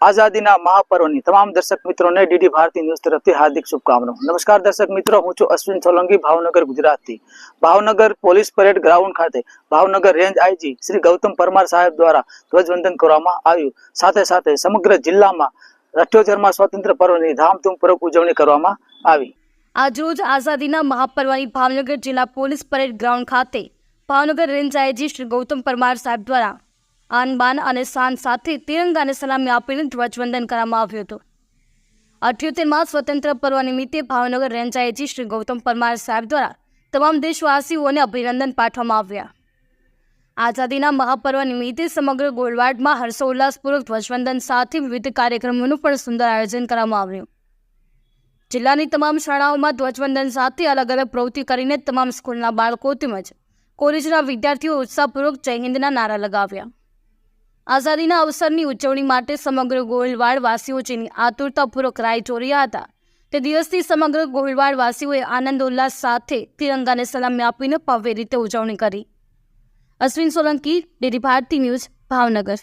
આઝાદીના મહાપર્વની. તમામ દર્શક મિત્રોને ડીડી ભારતી ન્યૂઝ તરફથી હાર્દિક શુભકામનાઓ. નમસ્કાર દર્શક મિત્રો, હું છું અશ્વિન સોલંકી, ભાવનગર, ગુજરાતથી. ભાવનગર પોલીસ પરેડ ગ્રાઉન્ડ ખાતે ભાવનગર રેન્જ આઈજી શ્રી ગૌતમ પરમાર સાહેબ દ્વારા ધ્વજવંદન કરવામાં આવ્યું. સાથે સાથે સમગ્ર જિલ્લામાં અઠ્યોતેરમાં સ્વતંત્ર પર્વની ધામધૂમપૂર્વક ઉજવણી કરવામાં આવી. આજરોજ આઝાદીના મહાપર્વની ભાવનગર જિલ્લા પોલીસ પરેડ ગ્રાઉન્ડ ખાતે ભાવનગર રેન્જ આઈજી શ્રી ગૌતમ પરમાર સાહેબ દ્વારા આન બાન અને શાન સાથે તિરંગાને સલામી આપીને ધ્વજવંદન કરવામાં આવ્યું હતું. અઠ્યોતેરમાં સ્વતંત્ર પર્વ નિમિત્તે ભાવનગર રેન્જ શ્રી ગૌતમ પરમાર સાહેબ દ્વારા તમામ દેશવાસીઓને અભિનંદન પાઠવવામાં આવ્યા. આઝાદીના મહાપર્વ નિમિત્તે સમગ્ર ગોળવાડમાં હર્ષોલ્લાસપૂર્વક ધ્વજવંદન સાથે વિવિધ કાર્યક્રમોનું પણ સુંદર આયોજન કરવામાં આવ્યું. જિલ્લાની તમામ શાળાઓમાં ધ્વજવંદન સાથે અલગ અલગ પ્રવૃત્તિ કરીને તમામ સ્કૂલના બાળકો તેમજ કોલેજના વિદ્યાર્થીઓ ઉત્સાહપૂર્વક જય હિન્દના નારા લગાવ્યા. આઝાદીના અવસરની ઉજવણી માટે સમગ્ર ગોહિલવાડ વાસીઓ જેની આતુરતાપૂર્વક રાહ જોઈ હતા. તે દિવસથી સમગ્ર ગોહિલવાડ વાસીઓએ આનંદ, ઉલ્લાસ સાથે તિરંગાને સલામી આપીને ભવ્ય રીતે ઉજવણી કરી. Ashwin Solanki DD Bharati news, Bhavnagar.